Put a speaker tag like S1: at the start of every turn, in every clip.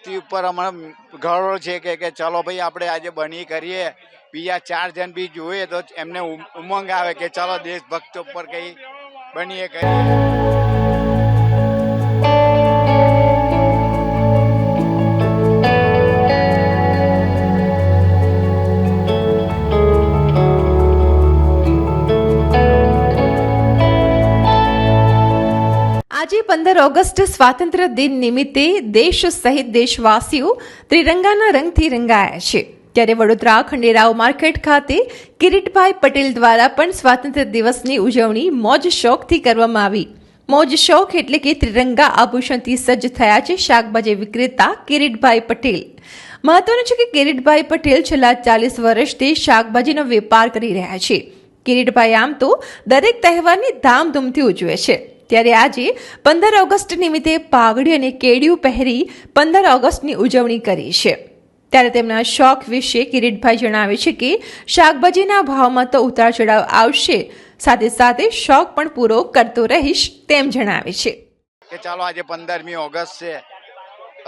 S1: દેશભક્તિ ઉપર હમણાં ગૌરવ છે કે કે ચલો ભાઈ આપણે આજે બની કરીએ. બીજા ચાર જણ બી જોઈએ તો એમને ઉમ- ઉમંગ આવે કે ચલો દેશભક્ત ઉપર કંઈ બનીએ કરીએ.
S2: આજે પંદર ઓગસ્ટ સ્વાતંત્ર્ય દિન નિમિત્તે દેશ સહિત દેશવાસીઓ ત્રિરંગાના રંગથી રંગાયા છે. ત્યારે વડોદરા ખંડેરાવ માર્કેટ ખાતે કિરીટભાઈ પટેલ દ્વારા પણ સ્વાતંત્ર્ય દિવસની ઉજવણી મોજ શોખથી કરવામાં આવી. મોજ શોખ એટલે કે ત્રિરંગા આભૂષણથી સજ્જ થયા છે શાકભાજી વિક્રેતા કિરીટભાઈ પટેલ. મહત્વનું છે કે કિરીટભાઈ પટેલ છેલ્લા ચાલીસ વર્ષથી શાકભાજીનો વેપાર કરી રહ્યા છે. કિરીટભાઈ આમ તો દરેક તહેવારની ધામધૂમથી ઉજવે છે. ત્યારે આજે પંદર ઓગસ્ટ નિમિત્તે પાઘડી અને કેડિયું પહેરી પંદર ઓગસ્ટની ઉજવણી કરી છે. ત્યારે તેમના શોખ વિશે કિરીટભાઈ જણાવે છે કે શાકભાજીના ભાવમાં તો ઉતાર ચઢાવ આવશે, સાથે સાથે શોખ પણ પૂરો કરતો રહીશ તેમ જણાવે છે.
S1: કે ચાલો આજે પંદરમી ઓગસ્ટ છે.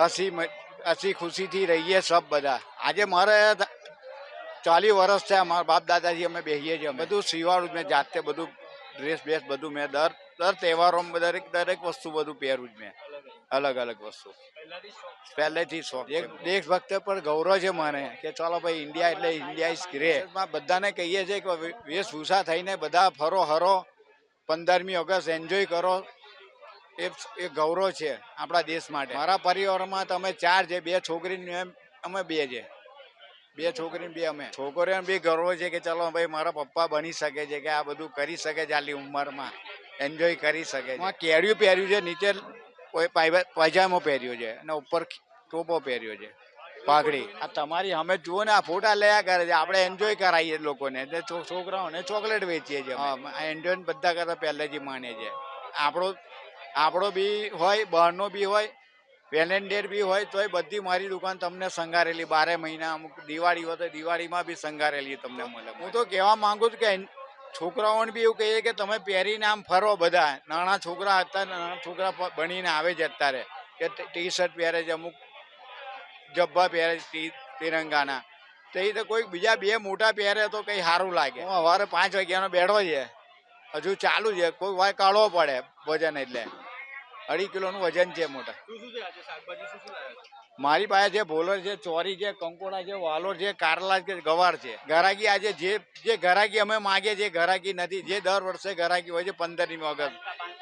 S1: હસી હસી ખુશીથી રહીએ સબ બધા. આજે મારે ચાલીસ વર્ષ છે મારા બાપ દાદાજી અમે બેસીએ છીએ. બધું સીવાડું મેં જાતે બધું ડ્રેસ બેસ બધું મેં દર દર તહેવારોમાં દરેક દરેક વસ્તુ બધું પહેરું જ મેં. અલગ અલગ. વસ્તુ. પહેલેથી શોખ એક દેશભક્ત પર ગૌરવ છે મને કે ચાલો ભાઈ ઇન્ડિયા એટલે ઇન્ડિયા ઇઝ ગ્રેટ બધાને કહીએ છીએ કે વેશભૂષા થઈને બધા ફરો હરો. પંદરમી ઓગસ્ટ એન્જોય કરો. એ એ ગૌરવ છે આપણા દેશ માટે. મારા પરિવારમાં તમે ચાર છે બે છોકરીને અમે બે છે. બે છોકરી બે અમે. છોકરીઓને બી ગર્વ છે કે ચલો ભાઈ મારા પપ્પા બની શકે છે કે આ બધું કરી શકે છે આટલી ઉંમરમાં. એન્જોય કરી શકે છે. કેડિયું પહેર્યું છે નીચે પાયજામો પહેર્યો છે અને ઉપર ટોપો પહેર્યો છે પાઘડી. આ તમારી અમે જુઓ ને આ ફોટા લયા કરે છે. આપણે એન્જોય કરાવીએ લોકોને. એટલે છોકરાઓને ચોકલેટ વેચીએ છીએ. આ એન્જોય બધા કરતા પહેલેથી માને છે. આપણો આપણો બી હોય બહારનો બી હોય વેલેન્ટિયર બી હોય તોય બધી મારી દુકાન તમને સંગારેલી. બારે મહિના અમુક દિવાળી હોય તો દિવાળીમાં બી સંગારેલી તમને મળે હું તો કહેવા માંગુ છું કે છોકરાઓને બી એવું કહીએ કે તમે પહેરીને આમ ફરો બધા. નાના છોકરા હતા, નાના છોકરા ભણીને આવે છે અત્યારે. કે ટી શર્ટ પહેરે છે, અમુક જબ્બા પહેરે છે તિરંગાના. તો એ તો કોઈ બીજા બે મોટા પહેરે તો કંઈ સારું લાગે. હું સવારે પાંચ વાગ્યાનો બેઠો છે. હજુ ચાલુ છે. કોઈ વાર કાઢવો પડે ભજન એટલે. અઢી કિલોનું વજન છે મોટા. મારી પાસે છે ભોલર છે ચોરી છે કંકોડા છે વાલોર છે કારલા છે ગવાર છે. ઘરાકી આજે જે જે ઘરાકી અમે માગીએ છીએ ઘરાકી નથી. જે દર વર્ષે ઘરાકી હોય છે પંદરમી ઓગસ્ટ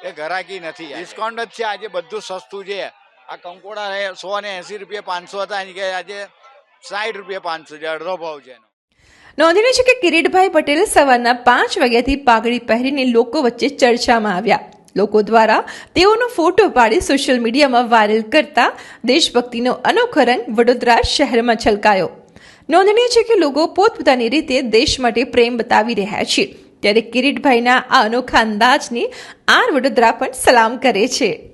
S1: એ ઘરાકી નથી ડિસ્કાઉન્ટ જ છે આજે બધું સસ્તું છે. આ કંકોડા સો ને એસી રૂપિયા પાંચસો હતા. એની કે આજે સાઠ રૂપિયા પાંચસો છે અડધો ભાવ છે એનો.
S2: નોંધનીય છે કે કિરીટભાઈ પટેલ સવારના પાંચ વાગ્યાથી પાઘડી પહેરીને લોકો વચ્ચે ચર્ચામાં આવ્યા. લોકો દ્વારા તેઓનો ફોટો પાડી સોશિયલ મીડિયામાં વાયરલ કરતા દેશભક્તિનો અનોખો રંગ વડોદરા શહેરમાં છલકાયો. નોંધનીય છે કે લોકો પોતપોતાની રીતે દેશ માટે પ્રેમ બતાવી રહ્યા છે. ત્યારે કિરીટભાઈના આ અનોખા અંદાજને આર વડોદરા પણ સલામ કરે છે.